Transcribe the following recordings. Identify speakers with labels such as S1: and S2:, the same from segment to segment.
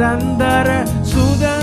S1: நிரந்தர சுதந்திரமே.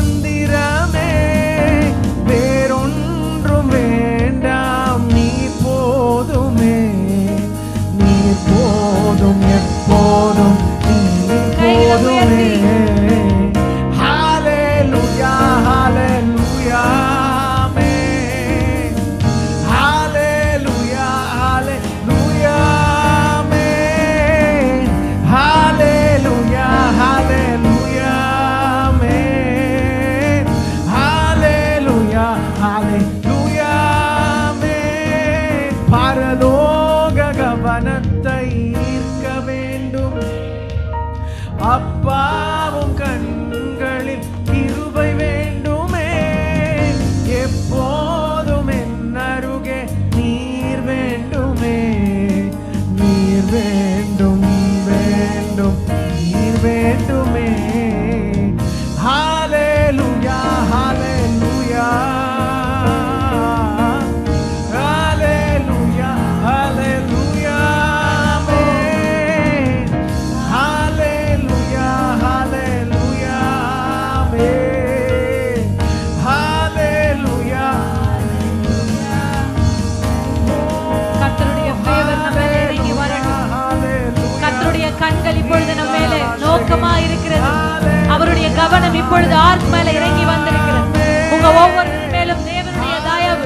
S2: இப்பொழுது ஆர்க் மேல இறங்கி வந்திருக்கிறது. உங்க ஒவ்வொரு மேலும் தேவனுடைய தயவு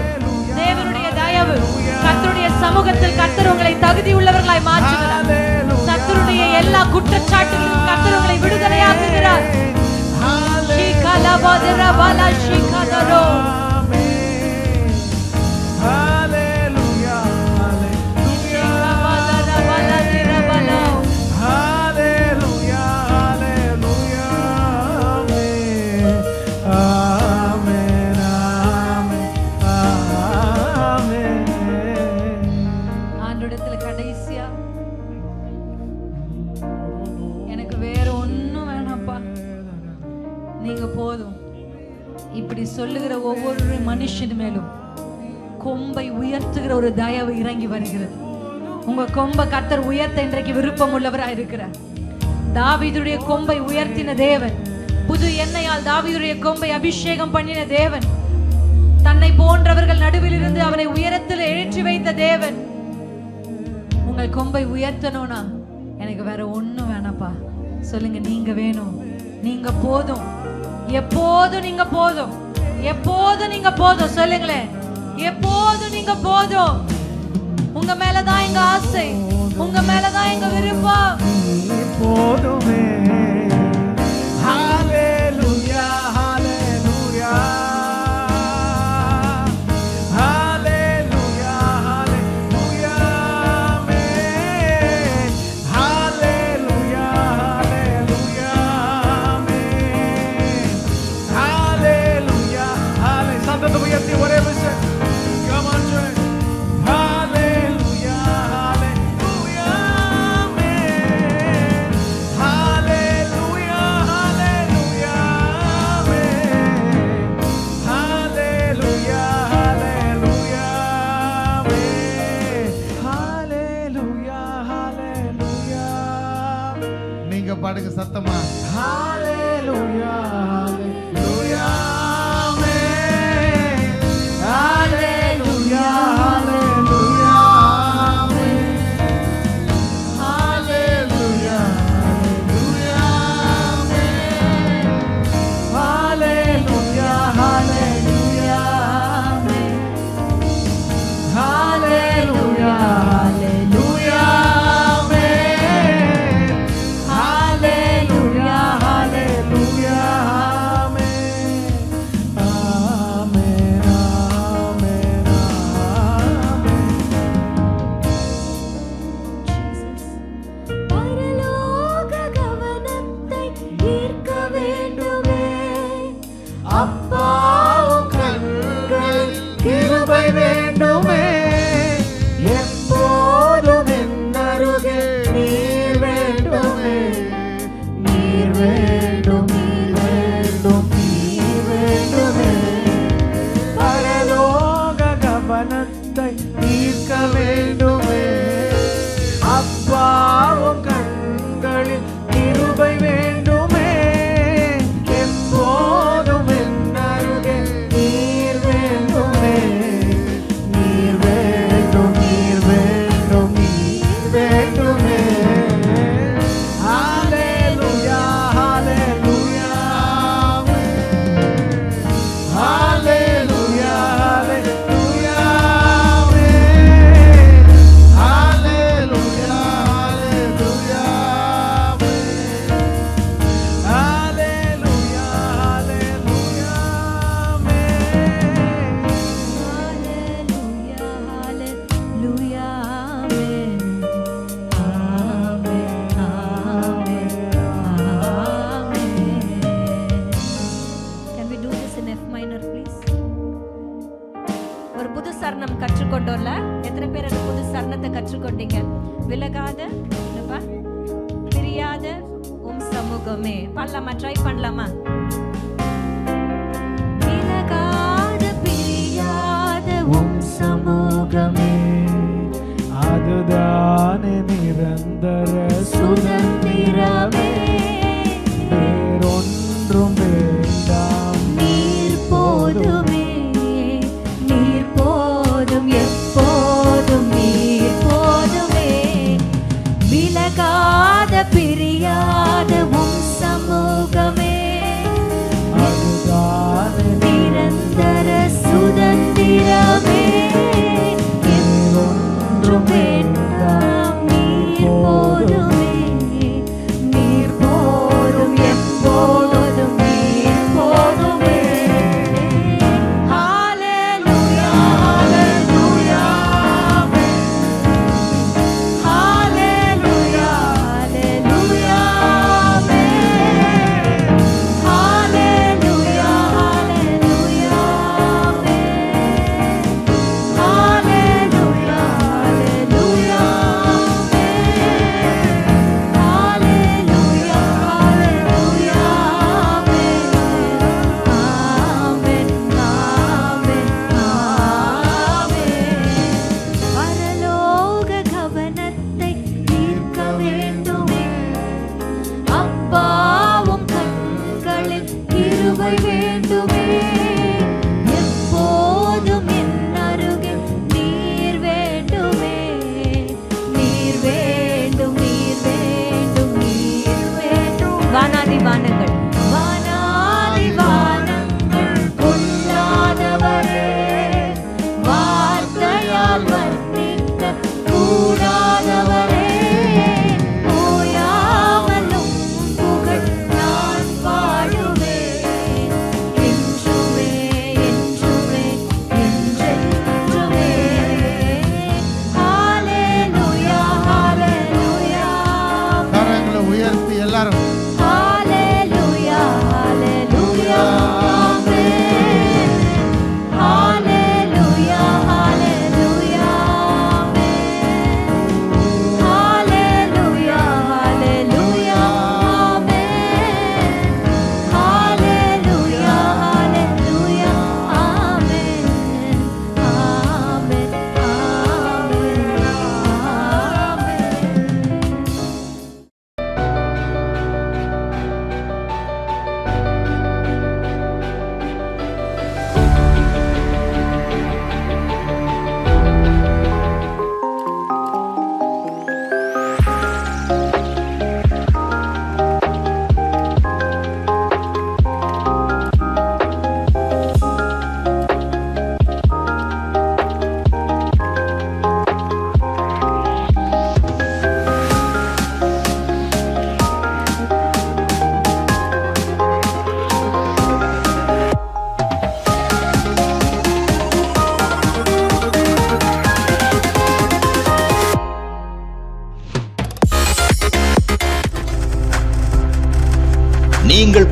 S2: தேவனுடைய தயவு. கர்த்தருடைய சமூகத்தில் கர்த்தர் உங்களை தகுதி உள்ளவர்களாய் மாற்றுகிறார். சத்துருடைய எல்லா குற்றச்சாட்டுகளிலும் கர்த்தர் உங்களை விடுதலையாக்குகிறார். இறங்கி வருகிறது. உங்க கொம்பை கத்தர் உயர்த்த இன்றைக்கு விருப்பம் உள்ளவராக இருக்கிறார். தாவிதுடைய கொம்பை உயர்த்தின தேவன் புது எண்ணெயால் தாவிதுடைய கொம்பை அபிஷேகம் பண்ணின தேவன் தன்னை போன்றவர்கள் நடுவில் இருந்து அவனை உயரத்தில் ஏற்றி வைத்த தேவன். உங்கள் கொம்பை உயர்த்தணும்னா எனக்கு வேற ஒண்ணும் வேணாப்பா. சொல்லுங்க நீங்க வேணும். நீங்க போதும். எப்போதும் நீங்க போதும். எப்போதும் நீங்க போதும். சொல்லுங்களேன். எப்போதும் நீங்க போதும். உங்க மேலதான் எங்க ஆசை. உங்க மேலதான் எங்க விருப்பம்.
S1: போதுமே. Amen.
S3: பாடுங்க சத்தமா
S1: ஹalleluya hallelujah, ட்ரை பண்ணலாமா? சமூகமே
S3: அதுதானே நிரந்தர